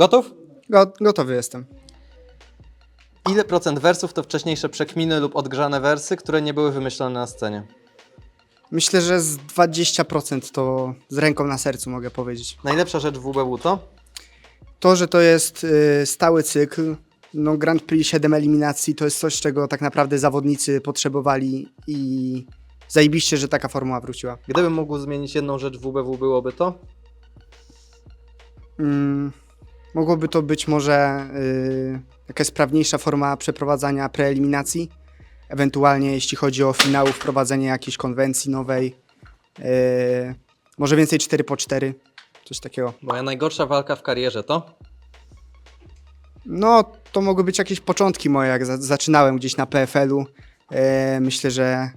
Gotów? Go, gotowy jestem. Ile procent wersów to wcześniejsze przekminy lub odgrzane wersy, które nie były wymyślone na scenie? Myślę, że z 20% to z ręką na sercu mogę powiedzieć. Najlepsza rzecz w WBW to? To, że to jest y, stały cykl, no Grand Prix 7 eliminacji to jest coś, czego tak naprawdę zawodnicy potrzebowali i zajebiście, że taka formuła wróciła. Gdybym mógł zmienić jedną rzecz w WBW, byłoby to? Mm, mogłoby to być może y, jakaś sprawniejsza forma przeprowadzania preeliminacji, ewentualnie jeśli chodzi o finały, wprowadzenie jakiejś konwencji nowej, y, może więcej 4 po 4 coś takiego. Moja najgorsza walka w karierze to? No, to mogły być jakieś początki moje, jak za zaczynałem gdzieś na PFL-u. E, myślę, że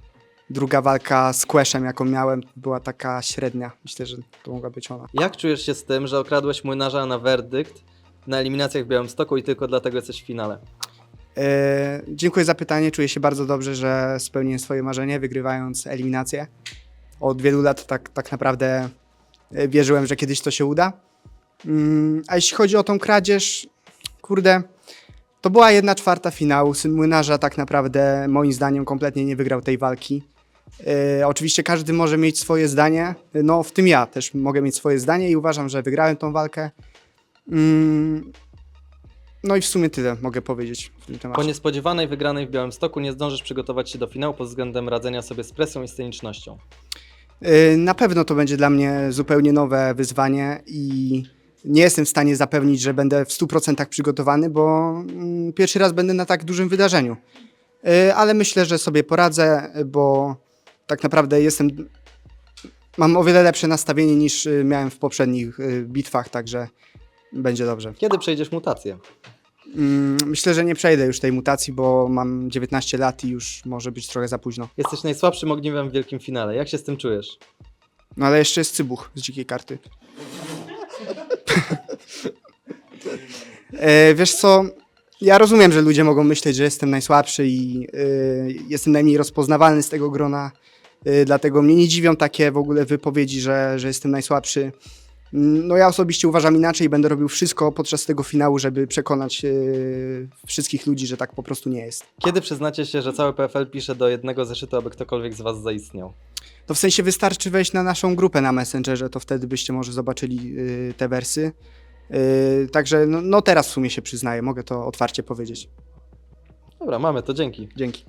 druga walka z Queshem, jaką miałem, była taka średnia. Myślę, że to mogła być ona. Jak czujesz się z tym, że okradłeś młynarza na werdykt na eliminacjach w Białymstoku i tylko dlatego jesteś w finale? E, dziękuję za pytanie. Czuję się bardzo dobrze, że spełniłem swoje marzenie, wygrywając eliminację. Od wielu lat tak, tak naprawdę e, wierzyłem, że kiedyś to się uda. Mm, a jeśli chodzi o tą kradzież, kurde, to była jedna czwarta finału. Syn młynarza tak naprawdę, moim zdaniem, kompletnie nie wygrał tej walki. E, oczywiście każdy może mieć swoje zdanie, no w tym ja też mogę mieć swoje zdanie i uważam, że wygrałem tą walkę. Mm, no i w sumie tyle mogę powiedzieć w tym Po temacie. niespodziewanej wygranej w Białymstoku nie zdążysz przygotować się do finału pod względem radzenia sobie z presją i scenicznością. Y, Na pewno to będzie dla mnie zupełnie nowe wyzwanie i nie jestem w stanie zapewnić, że będę w 100% przygotowany, bo mm, pierwszy raz będę na tak dużym wydarzeniu. Y, Ale myślę, że sobie poradzę, bo tak naprawdę jestem. Mam o wiele lepsze nastawienie niż y, miałem w poprzednich y, bitwach, także będzie dobrze. Kiedy przejdziesz mutację? Mm, Myślę, że nie przejdę już tej mutacji, bo mam 19 lat i już może być trochę za późno. Jesteś najsłabszym ogniwem w wielkim finale. Jak się z tym czujesz? No ale jeszcze jest cybuch z dzikiej karty. E, wiesz co, ja rozumiem, że ludzie mogą myśleć, że jestem najsłabszy i e, jestem najmniej rozpoznawalny z tego grona, e, dlatego mnie nie dziwią takie w ogóle wypowiedzi, że, że jestem najsłabszy. Mm, No ja osobiście uważam inaczej i będę robił wszystko podczas tego finału, żeby przekonać e, wszystkich ludzi, że tak po prostu nie jest. Kiedy przyznacie się, że cały PFL pisze do jednego zeszytu, aby ktokolwiek z Was zaistniał? To w sensie wystarczy wejść na naszą grupę na Messengerze, to wtedy byście może zobaczyli y, te wersy. Y, także no, no teraz w sumie się przyznaję, mogę to otwarcie powiedzieć. Dobra, mamy to, dzięki. Dzięki.